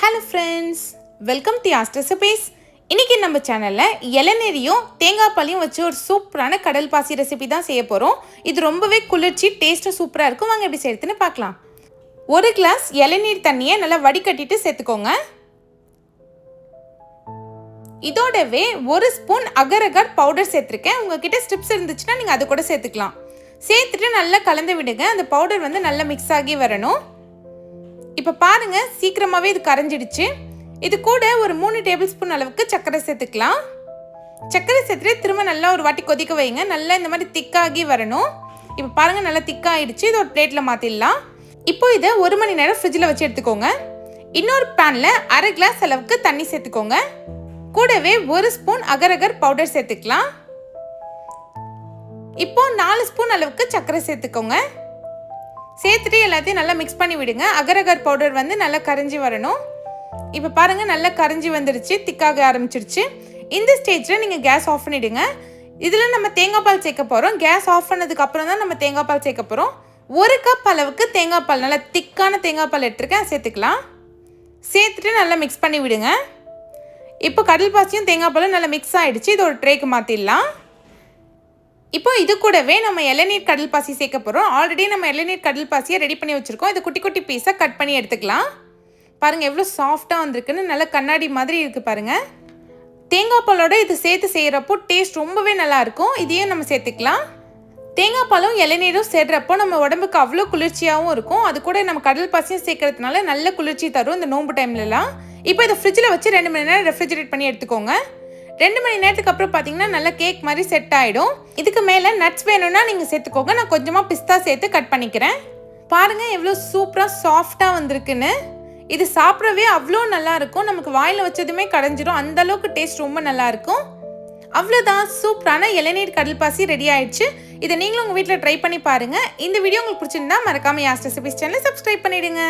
Hello friends welcome the ஆஸ்ட் recipes இன்றைக்கி நம்ம சேனலில் இளநீரையும் தேங்காய் பாலையும் வச்சு ஒரு சூப்பரான கடல் பாசி ரெசிபி தான் செய்ய போகிறோம் இது ரொம்பவே குளிர்ச்சி டேஸ்ட்டும் சூப்பராக இருக்கும். வாங்க எப்படி செய்யறதுன்னு பார்க்கலாம். ஒரு கிளாஸ் இளநீர் தண்ணியை நல்லா வடிகட்டிட்டு சேர்த்துக்கோங்க. இதோடவே ஒரு ஸ்பூன் அகரகர் பவுடர் சேர்த்துருக்கேன். உங்ககிட்ட ஸ்ட்ரிப்ஸ் இருந்துச்சுன்னா நீங்கள் அது கூட சேர்த்துக்கலாம். சேர்த்துட்டு நல்லா கலந்து விடுங்க. அந்த பவுடர் வந்து நல்லா மிக்ஸ் ஆகி வரணும். இப்போ பாருங்கள் சீக்கிரமாகவே இது கரைஞ்சிடுச்சு. இது கூட ஒரு மூணு டேபிள் ஸ்பூன் அளவுக்கு சர்க்கரை சேர்த்துக்கலாம். சர்க்கரை சேர்த்துட்டு திரும்ப நல்லா ஒரு வாட்டி கொதிக்க வைங்க. நல்லா இந்த மாதிரி திக்காகி வரணும். இப்போ பாருங்கள் நல்லா திக்காகிடுச்சு இது ஒரு பிளேட்டில் மாற்றிடலாம் இப்போ இதை ஒரு மணி நேரம் ஃப்ரிட்ஜில் வச்சு எடுத்துக்கோங்க. இன்னொரு பேனில் அரை கிளாஸ் அளவுக்கு தண்ணி சேர்த்துக்கோங்க. கூடவே ஒரு ஸ்பூன் அகரகர் பவுடர் சேர்த்துக்கலாம். இப்போ நாலு ஸ்பூன் அளவுக்கு சர்க்கரை சேர்த்துக்கோங்க. சேர்த்துட்டு எல்லாத்தையும் நல்லா மிக்ஸ் பண்ணி விடுங்க. அகரகர் பவுடர் வந்து நல்லா கரைஞ்சி வரணும். இப்போ பாருங்க நல்லா கரைஞ்சி வந்துடுச்சு திக்காக ஆரம்பிச்சிருச்சு. இந்த ஸ்டேஜில் நீங்கள் கேஸ் ஆஃப் பண்ணிவிடுங்க இதில் நம்ம தேங்காய் பால் சேர்க்க போகிறோம் கேஸ் ஆஃப் பண்ணதுக்கு அப்புறம் தான் நம்ம தேங்காய் பால் சேர்க்க போகிறோம் ஒரு கப் அளவுக்கு தேங்காய் பால் நல்லா திக்கான தேங்காய் பால் எடுத்துருக்கேன். சேர்த்துக்கலாம். சேர்த்துட்டு நல்லா மிக்ஸ் பண்ணி விடுங்க. இப்போ கடல் பாசியும் தேங்காய் பாலும் நல்லா மிக்ஸ் ஆகிடுச்சு இது ஒரு ட்ரேக்கு மாற்றிடலாம் இப்போ இது கூடவே நம்ம இளநீர் கடல் பாசி சேர்க்க போகிறோம் ஆல்ரெடி நம்ம இளநீர் கடல் பாசியை ரெடி பண்ணி வச்சுருக்கோம். இது குட்டி குட்டி பீஸாக கட் பண்ணி எடுத்துக்கலாம். பாருங்கள் எவ்வளோ சாஃப்டாக வந்திருக்குன்னு நல்ல கண்ணாடி மாதிரி இருக்குது பாருங்கள் தேங்காய் பாலோட இது சேர்த்து செய்கிறப்போ டேஸ்ட் ரொம்பவே நல்லாயிருக்கும் இதையும் நம்ம சேர்த்துக்கலாம். தேங்காய் பாலும் இளநீரும் சேர்றப்போ நம்ம உடம்புக்கு அவ்வளோ குளிர்ச்சியாகவும் இருக்கும். அது கூட நம்ம கடல் பாசியும் சேர்க்கறதுனால நல்ல குளிர்ச்சி தரும் இந்த நோன்பு டைம்லலாம் இப்போ இதை ஃப்ரிட்ஜில் வச்சு ரெண்டு மணி நேரம் ரெஃப்ரிஜரேட் பண்ணி எடுத்துக்கோங்க. ரெண்டு மணி நேரத்துக்கு அப்புறம் பார்த்தீங்கன்னா நல்லா கேக் மாதிரி செட் ஆகிடும் இதுக்கு மேலே நட்ஸ் வேணும்னா நீங்கள் சேர்த்துக்கோங்க. நான் கொஞ்சமாக பிஸ்தா சேர்த்து கட் பண்ணிக்கிறேன். பாருங்கள் எவ்வளோ சூப்பராக சாஃப்டாக வந்திருக்குன்னு. இது சாப்பிடவே அவ்வளோ நல்லாயிருக்கும் நமக்கு வாயில் வச்சதுமே கடைஞ்சிரும். அந்த அளவுக்கு டேஸ்ட் ரொம்ப நல்லா இருக்கும். அவ்வளோதான் சூப்பரான இளநீர் கடல் பாசி ரெடி ஆயிடுச்சு. இதை நீங்களும் உங்கள் வீட்டில் ட்ரை பண்ணி பாருங்கள் இந்த வீடியோ உங்களுக்கு பிடிச்சிருந்தா மறக்காமல் யாஸ்ட் ரெசிபிஸ் சேனலை சப்ஸ்கிரைப் பண்ணிடுங்க.